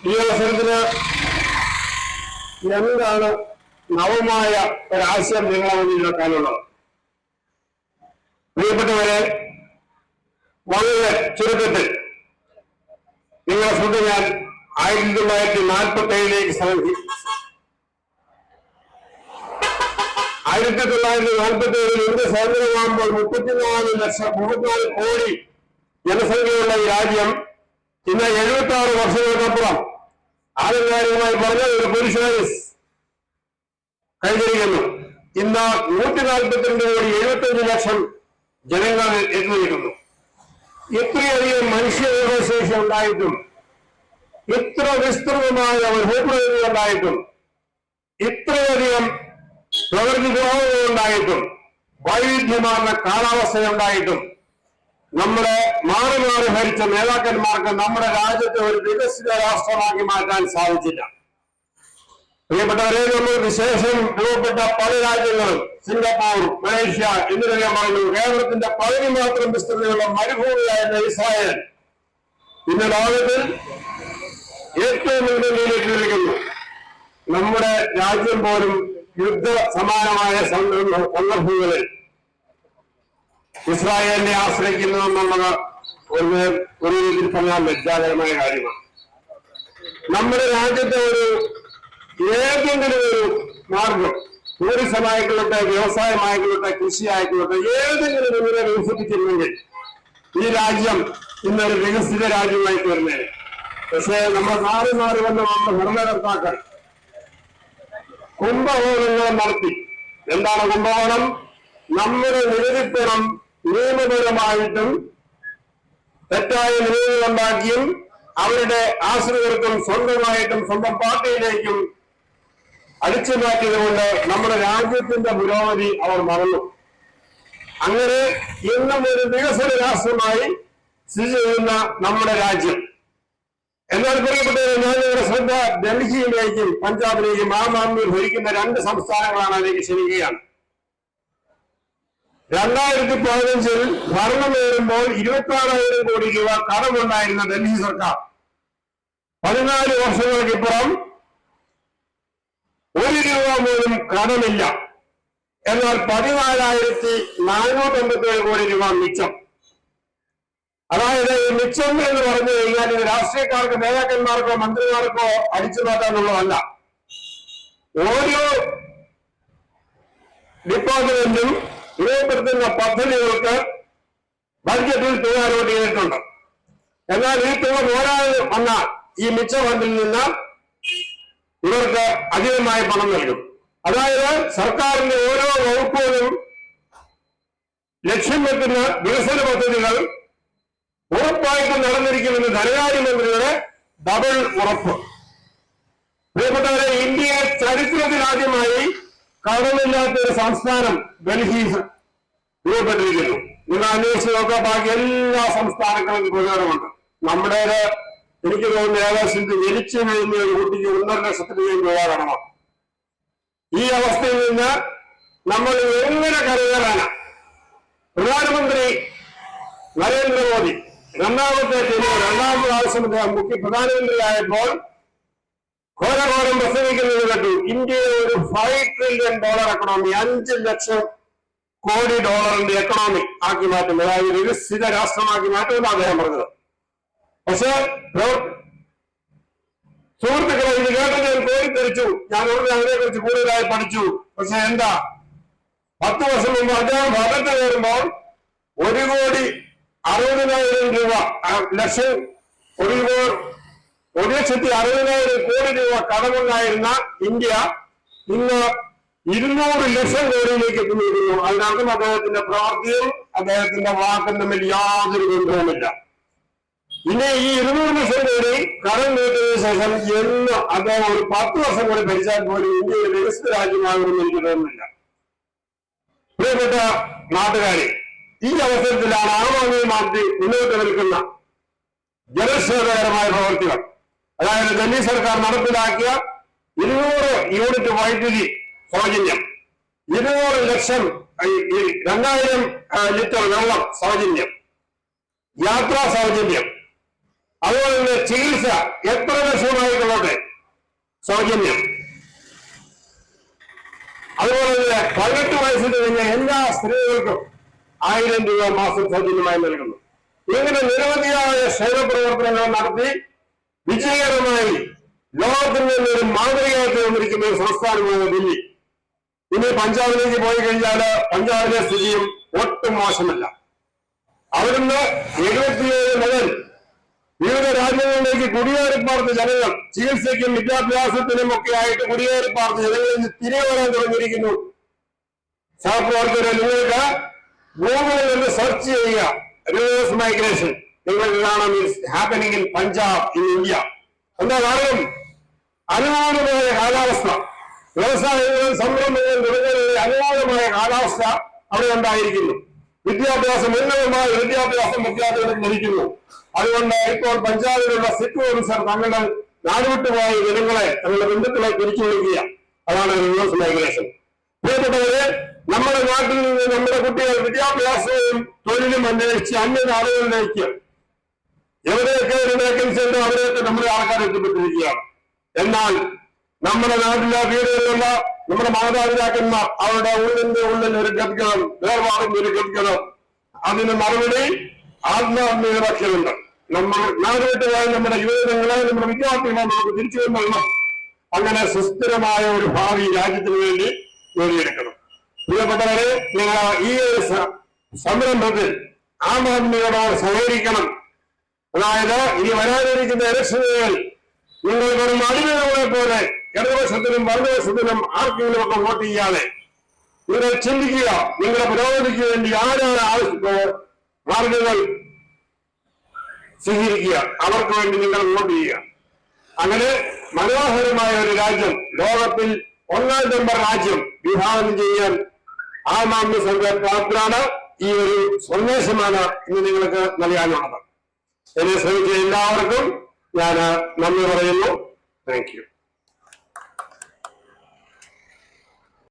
ഈ അവസരത്തിന് എന്താണ് നവമായ ഒരാശയം നിങ്ങളെ മുന്നിൽ വെക്കാനുള്ളത്? പ്രിയപ്പെട്ടവരെ വളരെ ചുരുക്കത്തിൽ നിങ്ങളെ ശ്രദ്ധ ഞാൻ ആയിരത്തി തൊള്ളായിരത്തി നാൽപ്പത്തി ഏഴിലേക്ക് ശ്രമിക്കും ആയിരത്തി തൊള്ളായിരത്തി നാൽപ്പത്തി ഏഴിൽ ഇന്ത്യ സ്വാതന്ത്ര്യമാകുമ്പോൾ മുപ്പത്തിനാല് ലക്ഷം മുപ്പത്തിനാല് കോടി ജനസംഖ്യയുള്ള ഈ രാജ്യം ഇന്ന് എഴുപത്തി ആറ് വർഷങ്ങൾക്കപ്പുറം ആധികാരികമായി പറഞ്ഞ ഒരു പുരുഷാരിസ് കഴിഞ്ഞിരിക്കുന്നു ഇന്ന് നൂറ്റി നാൽപ്പത്തിരണ്ട് കോടി എഴുപത്തഞ്ച് ലക്ഷം ജനങ്ങൾ എത്തിയിരിക്കുന്നു. ഇത്രയധികം മനുഷ്യ വിഭവശേഷി ഉണ്ടായിട്ടും ഇത്ര വിസ്തൃതമായ ഒരു ഭൂപ്രകൃതി ഉണ്ടായിട്ടും ഇത്രയധികം പ്രകൃതി ദ്രോഹങ്ങൾ ഉണ്ടായിട്ടും വൈവിധ്യമാർന്ന കാലാവസ്ഥ ഉണ്ടായിട്ടും നമ്മുടെ മാറി മാറി ഭരിച്ച നേതാക്കന്മാർക്ക് നമ്മുടെ രാജ്യത്തെ ഒരു വികസിത രാഷ്ട്രമാക്കി മാറ്റാൻ സാധിച്ചില്ല. പ്രിയപ്പെട്ടവരെ നമ്മൾ വിശേഷം രൂപപ്പെട്ട പല രാജ്യങ്ങളും സിംഗപ്പൂർ മലേഷ്യ എന്നിവരെല്ലാം പറഞ്ഞു. കേരളത്തിന്റെ പകുതി മാത്രം വിസ്തൃതിയുള്ള മരുഭൂമിയായിരുന്ന ഇസ്രായേൽ. ഇന്ന് ലോകത്തിൽ ഏറ്റവും മുൻപന്തിയിലേക്ക് നിൽക്കുന്നു നമ്മുടെ രാജ്യം പോലും യുദ്ധ സമാനമായ സന്ദർഭ- സന്ദർഭങ്ങളിൽ ഇസ്രായേലിനെ ആശ്രയിക്കുന്നു എന്നുള്ളത് ഒരു ഒരു രീതിയിൽ പറഞ്ഞാൽ ലജ്ജാകരമായ കാര്യമാണ്. നമ്മുടെ രാജ്യത്തെ ഒരു ഏതെങ്കിലും ഒരു മാർഗം ടൂറിസം ആയിക്കൊള്ളട്ടെ വ്യവസായമായിക്കൊള്ളട്ടെ കൃഷി ആയിക്കൊള്ളട്ടെ ഏതെങ്കിലും ഇതിനെ വികസിപ്പിച്ചിരുന്നെങ്കിൽ ഈ രാജ്യം ഇന്നൊരു വികസിത രാജ്യമായി തീർന്നേ പക്ഷേ നമ്മൾ മാറി മാറി വന്ന നമ്മുടെ ഭരണകർത്താക്കൾ കുംഭകോണങ്ങൾ നടത്തി. എന്താണ് കുംഭകോണം? നമ്മുടെ നികുതിപ്പണം നിയമപരമായിട്ടും തെറ്റായ നിലവിലുണ്ടാക്കിയും അവരുടെ ആശ്രിതർക്കും സ്വന്തമായിട്ടും സ്വന്തം പാർട്ടിയിലേക്കും അടിച്ചു മാറ്റിയതുകൊണ്ട് നമ്മുടെ രാജ്യത്തിന്റെ പുരോഗതി അവർ മറന്നു. അങ്ങനെ ഇന്നും ഒരു വികസന രാഷ്ട്രമായി സ്ഥിതി ചെയ്യുന്ന നമ്മുടെ രാജ്യം. എന്നാൽ ഞാൻ നിങ്ങളുടെ ശ്രദ്ധ ഡൽഹിയിലേക്കും പഞ്ചാബിലേക്കും ആം ആദ്മി ഭരിക്കുന്ന രണ്ട് സംസ്ഥാനങ്ങളാണ് അതിലേക്ക് ക്ഷണിക്കുകയാണ്. രണ്ടായിരത്തി പതിനഞ്ചിൽ ഭരണം വരുമ്പോൾ ഇരുപത്തി ആറായിരം കോടി രൂപ കടമുണ്ടായിരുന്ന ഡൽഹി സർക്കാർ. പതിനാല് വർഷങ്ങൾക്കിപ്പുറം ഒരു രൂപ പോലും കടമില്ല. എന്നാൽ പതിനാലായിരത്തി നാനൂറ്റി അമ്പത്തേഴ് കോടി രൂപ മിച്ചം. അതായത് മിച്ചം എന്ന് പറഞ്ഞു കഴിഞ്ഞാൽ ഇത് രാഷ്ട്രീയക്കാർക്ക് നേതാക്കന്മാർക്കോ മന്ത്രിമാർക്കോ അടിച്ചു മാറ്റാനുള്ളതല്ല. ഓരോ ഡിപ്പാർട്ട്മെന്റും രൂപപ്പെടുത്തുന്ന പദ്ധതികൾക്ക് ബഡ്ജറ്റിൽ തുക അലോട്ട് ചെയ്തിട്ടുണ്ട്. എന്നാൽ ഈ തുക പോരാതെ വന്ന ഈ മിച്ച ഫണ്ടിൽ നിന്ന് ഇവർക്ക് അധികമായ പണം നൽകും. അതായത് സർക്കാരിന്റെ ഓരോ വകുപ്പുകളും ലക്ഷ്യം വെക്കുന്ന വികസന പദ്ധതികൾ ഉറപ്പായിട്ട് നടന്നിരിക്കുമെന്ന് ധനകാര്യമന്ത്രിയുടെ ഡബിൾ ഉറപ്പ്. പ്രിയപ്പെട്ടവരെ ഇന്ത്യയെ ചരിത്രത്തിൽ ആദ്യമായി കടമില്ലാത്ത ഒരു സംസ്ഥാനം ഡൽഹി രൂപപ്പെട്ടിരിക്കുന്നു. നിങ്ങൾ അന്വേഷിച്ച് നോക്കുക ബാക്കി എല്ലാ സംസ്ഥാനങ്ങളും പ്രചാരമുണ്ട്. നമ്മുടെ എനിക്ക് തോന്നുന്നു ഏകദേശം ജനിച്ചു വീഴുന്ന ഒരു കുട്ടിക്ക് ഒന്നര ലക്ഷത്തിന് രൂപ കടമാണ് ഈ അവസ്ഥയിൽ നിന്ന് നമ്മൾ എങ്ങനെ കരകയറാനാ പ്രധാനമന്ത്രി നരേന്ദ്രമോദി രണ്ടാമത്തെ രണ്ടാമത്തെ അദ്ദേഹം മുഖ്യ പ്രധാനമന്ത്രിയായപ്പോൾ ഘോരഘോരം പ്രസംഗിക്കുന്നത് കേട്ടു ഇന്ത്യയെ ഒരു ഫൈവ് ട്രില്യൺ ഡോളർ എക്കണോമി അഞ്ച് ലക്ഷം കോടി ഡോളറിന്റെ എക്കണോമി ആക്കി മാറ്റും അതായത് വികസിത രാഷ്ട്രമാക്കി മാറ്റുമെന്ന് അദ്ദേഹം പറഞ്ഞത്. പക്ഷേ സുഹൃത്തുക്കളെ ഇത് കേട്ട് ഞാൻ കോരിത്തെരിച്ചു ഞാൻ ഉടനെ അതിനെ കുറിച്ച് കൂടുതലായി പഠിച്ചു. പക്ഷെ എന്താ? പത്ത് വർഷം മുമ്പ് അദ്ദേഹം ഭരണത്തിൽ വരുമ്പോൾ ഒരു കോടി അറുപതിനായിരം രൂപ ലക്ഷം ഒരു കോ- ഒരു ലക്ഷത്തി അറുപതിനായിരം കോടി രൂപ കടമുണ്ടായിരുന്ന ഇന്ത്യ ഇന്ന് ഇരുന്നൂറ് ലക്ഷം കോടിയിലേക്ക് എത്തിയിരിക്കുന്നു. അതിനർത്ഥം അദ്ദേഹത്തിന്റെ പ്രവൃത്തിയും അദ്ദേഹത്തിന്റെ വാക്കും തമ്മിൽ യാതൊരു ബന്ധവുമില്ല. ഇനി ഈ ഇരുന്നൂറ് ലക്ഷം കോടി കടം വീട്ടിയതിനു ശേഷം എന്ന് അദ്ദേഹം ഒരു പത്ത് വർഷം കൂടി ഭരിച്ചാൽ പോലും ഇന്ത്യ വികസിത രാജ്യമാകുമെന്ന് എനിക്ക് തോന്നുന്നില്ല. പ്രിയപ്പെട്ട നാട്ടുകാരെ ഈ അവസരത്തിലാണ് ആം ആദ്മി മുന്നോട്ട് നിൽക്കുന്ന ജനക്ഷേമകരമായ പ്രവർത്തികൾ. അതായത് ഡൽഹി സർക്കാർ നടപ്പിലാക്കിയ ഇരുന്നൂറ് യൂണിറ്റ് വൈദ്യുതി സൗജന്യം. ഇരുന്നൂറ് ലക്ഷം രണ്ടായിരം ലിറ്റർ വെള്ളം സൗജന്യം. യാത്രാ സൗജന്യം. അതുപോലെ തന്നെ ചികിത്സ എത്ര ലക്ഷമായിട്ടുള്ളത് സൗജന്യം. അതുപോലെ തന്നെ പതിനെട്ട് വയസ്സിൽ കഴിഞ്ഞ എല്ലാ സ്ത്രീകൾക്കും ആയിരം രൂപ മാസം സൗജന്യമായി നൽകുന്നു. ഇങ്ങനെ നിരവധിയായ ക്ഷേമ പ്രവർത്തനങ്ങൾ നടത്തി വിജയകരമായി ലോകത്തിൽ നിന്ന് ഒരു മാതൃകയായി തീർന്നിരിക്കുന്ന ഒരു സംസ്ഥാനമാണ് ദില്ലി ഇനി പഞ്ചാബിലേക്ക് പോയി കഴിഞ്ഞാൽ പഞ്ചാബിലെ സ്ഥിതിയും ഒട്ടും മോശമല്ല. അവിടുന്ന് എഴുപത്തിയേഴ് മുതൽ വിവിധ രാജ്യങ്ങളിലേക്ക് കുടിയേറിപ്പാർത്ത ജനങ്ങൾ ചികിത്സയ്ക്കും വിദ്യാഭ്യാസത്തിനും ഒക്കെ ആയിട്ട് കുടിയേറിപ്പാർത്ത ജനങ്ങളിൽ നിന്ന് തിരികെ വരാൻ തുടങ്ങിയിരിക്കുന്നു. സഹപ്രവർത്തകരെ നിങ്ങൾക്ക് ഗൂഗിളിൽ നിന്ന് സെർച്ച് ചെയ്യുക. റിവേഴ്സ് മൈഗ്രേഷൻ നിങ്ങൾക്ക് means happening in Punjab in India എന്താ കാരണം അനുകൂലമായ കാലാവസ്ഥ. വ്യവസായങ്ങൾ സംരംഭങ്ങൾ തുടങ്ങിയ അനുകൂലമായ കാലാവസ്ഥ അവിടെ ഉണ്ടായിരിക്കുന്നു. വിദ്യാഭ്യാസം ഉന്നതമായ വിദ്യാഭ്യാസം വിദ്യാർത്ഥികൾക്ക് ലഭിക്കുന്നു. അതുകൊണ്ട് ഇപ്പോൾ പഞ്ചാബിലുള്ള സിഖ് ഓഫീസർ തങ്ങളുടെ നാടുവിട്ടുപോയ ജനങ്ങളെ തങ്ങളുടെ ബന്ധുക്കളെ തിരിച്ചു വിളിക്കുക അതാണ് റിവേഴ്സ് മൈഗ്രേഷൻ പ്രിയപ്പെട്ടവരെ നമ്മുടെ നാട്ടിൽ നിന്ന് നമ്മുടെ കുട്ടികൾ വിദ്യാഭ്യാസവും തൊഴിലും അന്വേഷിച്ച് അന്യ നാടുകളിലേക്ക് എവിടെയൊക്കെ ഒരു വേക്കൻസി ഉണ്ടോ അവിടെയൊക്കെ നമ്മുടെ ആൾക്കാർ എത്തിപ്പെട്ടിരിക്കുകയാണ് എന്നാൽ നമ്മുടെ നാട്ടിലെ വീടുകളിലുള്ള നമ്മുടെ മാതാപിതാക്കന്മാർ അവരുടെ ഉള്ളിന്റെ ഉള്ളിൽ ഒരു ഗദ്ഗതം വേർപാടും ഒരു ഗദ്ഗതം അതിന് മറുപടി ആത്മാത്മീയ പക്ഷമുണ്ട് നമ്മൾ നാടുവിട്ടുപോയ നമ്മുടെ യുവജനങ്ങളെ നമ്മുടെ വിദ്യാർത്ഥികളെ നമുക്ക് തിരിച്ചു കൊണ്ടുവരണം. അങ്ങനെ സുസ്ഥിരമായ ഒരു ഭാവി രാജ്യത്തിന് വേണ്ടി നേടിയെടുക്കണം. പ്രിയപ്പെട്ടവരെ നിങ്ങൾ ഈ ഒരു സംരംഭത്തിൽ ആം ആദ്മിയോട് സഹകരിക്കണം. അതായത് ഇനി വരാനിരിക്കുന്ന ഇലക്ഷനുകളിൽ നിങ്ങൾ വെറും അടിമകളെ പോലെ ഇടതുപക്ഷത്തിനും വലതുപക്ഷത്തിനും ആർക്കെങ്കിലും ഒക്കെ വോട്ട് ചെയ്യാതെ നിങ്ങൾ ചിന്തിക്കുക നിങ്ങളുടെ പുരോഗതിക്ക് വേണ്ടി ആരാണ് ആവശ്യ മാർഗങ്ങൾ സ്വീകരിക്കുക അവർക്ക് വേണ്ടി നിങ്ങൾ വോട്ട് ചെയ്യുക. അങ്ങനെ മനോഹരമായ ഒരു രാജ്യം ലോകത്തിൽ ഒന്നാം നമ്പർ രാജ്യം വിഭാവനം ചെയ്യാൻ ആം ആദ്മി സംഘ പ്രാപ്തരാണ് ഈ ഒരു സന്ദേശമാണ് ഇന്ന് നിങ്ങൾക്ക് നൽകാനുള്ളത്. എന്നെ ശ്രമിച്ച എല്ലാവർക്കും. ഞാൻ നന്ദി പറയുന്നു. Thank you